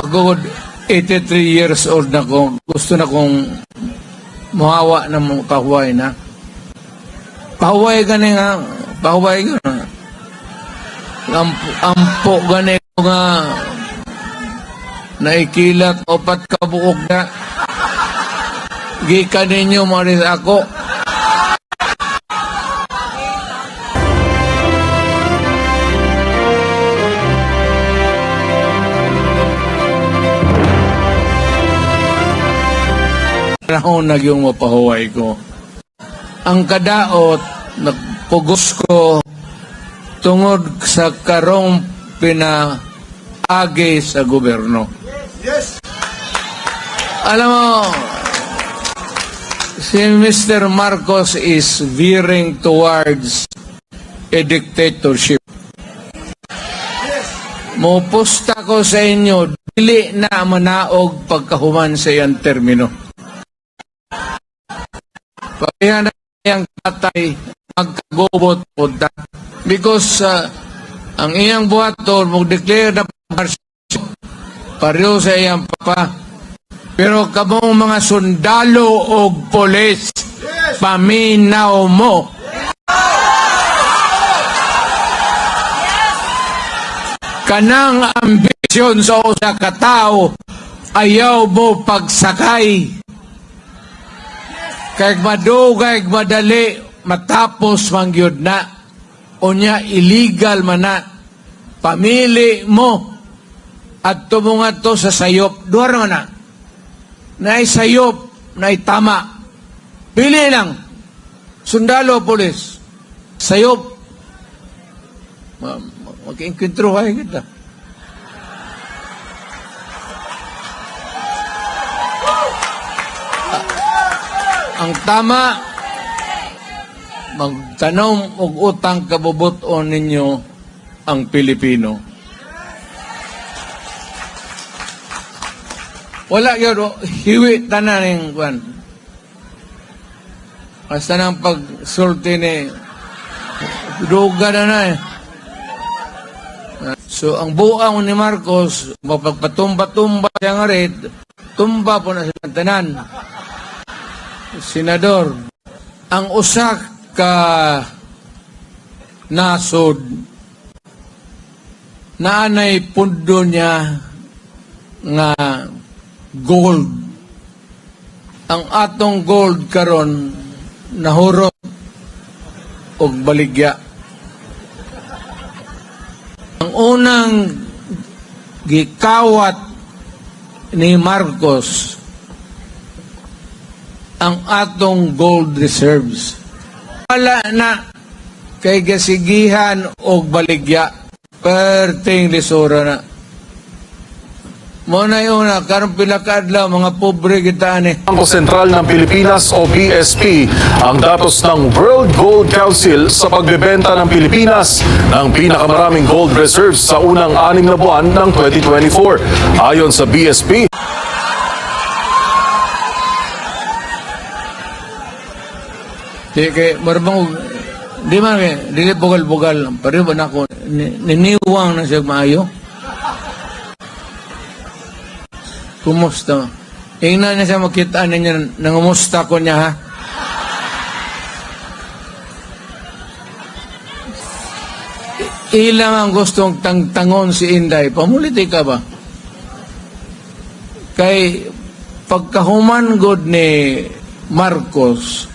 Ako, 83 years old na ko. Gusto na kong mahawa na mga pahuway na. Pahuway gani nga. Pahuway gani. Ampo, ampo gani ko nga naikilat opat ka buok na. Gika ninyo maris ako. Panahon na yung mapahuway ko. Ang kadaot, nagpugos ko tungod sa karong pinaagi sa gobyerno. Alam mo, si Mr. Marcos is veering towards a dictatorship. Mupusta ko sa inyo, dili na manaog pagkahuman sa iyang termino. Pareha na iyang tatay magkagubot po. Because uh, ang iyang buhaton, mag-declare na martial, pareho sa iyang papa. Pero kamong mga sundalo o polis, paminaw mo. Kanang ambisyon sa usa ka tao, ayaw mo pagsakay. Kay madugay, madali, matapos mangyod na. Unya, illegal man na. Pamili mo. At tumunga to sa sayop. Duwar naman na. Naay sayop, naay tama. Pili lang. Sundalo, polis. Sayop. Ma- ma- Mag-inkwentro kayo kita. Ang tama, magtanong og utang kabubuton ninyo ang Pilipino. Wala yun, oh, hiwi tanan ng kwan. Basta nang pagsulti ni duga na na eh. So, ang buang ni Marcos, mapagpatumba-tumba siya nga rin, tumba po na siya tanan. Senador, ang usak ka nasod naanay pundo niya nga gold. Ang atong gold karon nahurot og baligya. Ang unang gikawat ni Marcos ang atong gold reserves. Wala na kay gasigihan og baligya perting lisura na. Mo na yun na, karong pila ka adlaw, mga pobre kita ni. Bangko Sentral ng Pilipinas o BSP ang datos ng World Gold Council sa pagbebenta ng Pilipinas ng pinakamaraming gold reserves sa unang anim na buwan ng 2024. Ayon sa BSP, Di kay marabang di man kay dili bugal-bugal pero ba nako ni- niniwang na siya maayo. Kumusta? Ingna na siya makita ninyo nangumusta ko niya ha. Ilang ang gustong tangtangon si Inday. Pamuliti ka ba? Kay pagkahuman god ni Marcos,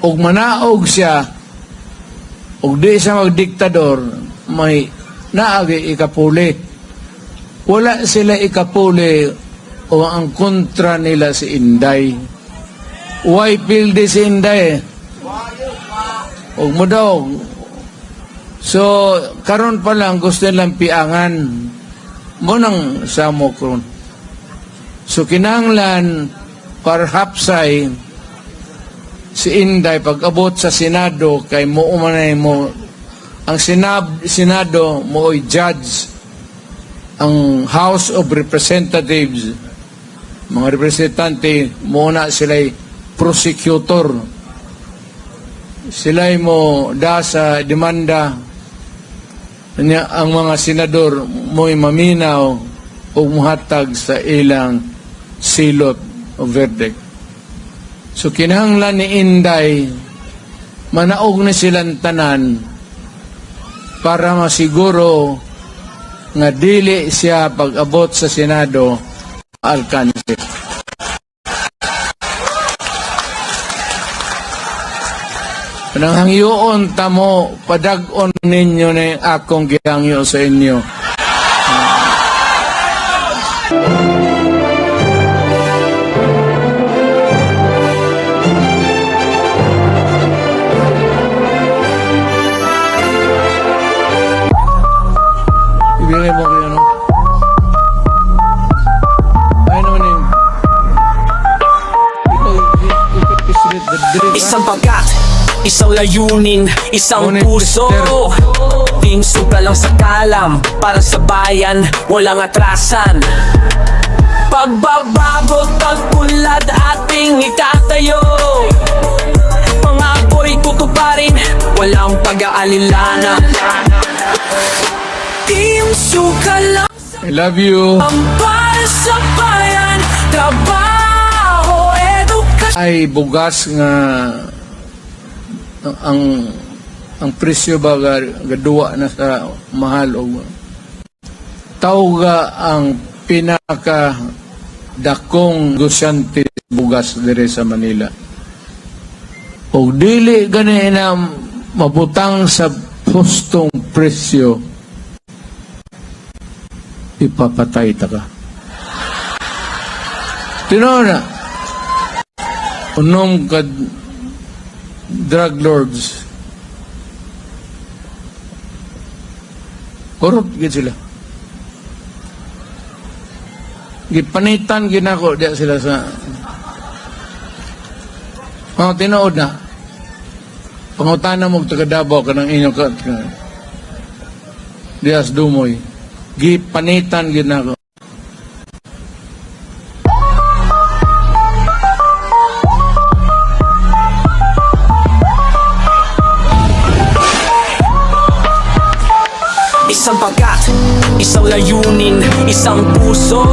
ug manaog siya ug di siya magdiktador may naagi ikapuli. Wala sila ikapuli o ang kontra nila si Inday. Why pildi si Inday? Ug mo daw so karon pa lang gusto nilang piangan. Mo nang samo karon so kinahanglan perhaps ay si Inday pag-abot sa Senado kay mo umanay mo ang Senab, Senado mo judge. Ang House of Representatives mga representante mo na prosecutor. Sila'y mo da sa demanda. Niya ang mga senador mo'y maminaw o muhatag sa ilang silot o verdict. So kinahanglan ni Inday manaog na silang tanan para masiguro nga dili siya pag-abot sa Senado alkanse. Pananghangyoon tamo, padag-on ninyo na akong gihangyo sa inyo. Isang pagkat, isang layunin, isang puso. Ting supla lang sa kalam, para sa bayan, walang atrasan. Pagbabago, tagpulad, ating itatayo. Mga apoy tutuparin, walang pag-aalilana. Team suka lang I love you. ang para ay bugas nga ang ang presyo ba ga, gaduwa na sa mahal o tawga ang pinaka dakong gusyante bugas dire sa Manila. O dili gani na mabutang sa hustong presyo ipapatay ta ka. Tino na, unom ka drug lords. Corrupt gid sila. Gipanitan ginako diya sila sa mga tinuod na. Pangutana mo taga Davao ka ng inyong ka, ka Dias Dumoy. Gipanitan ginako. Isang layunin, isang puso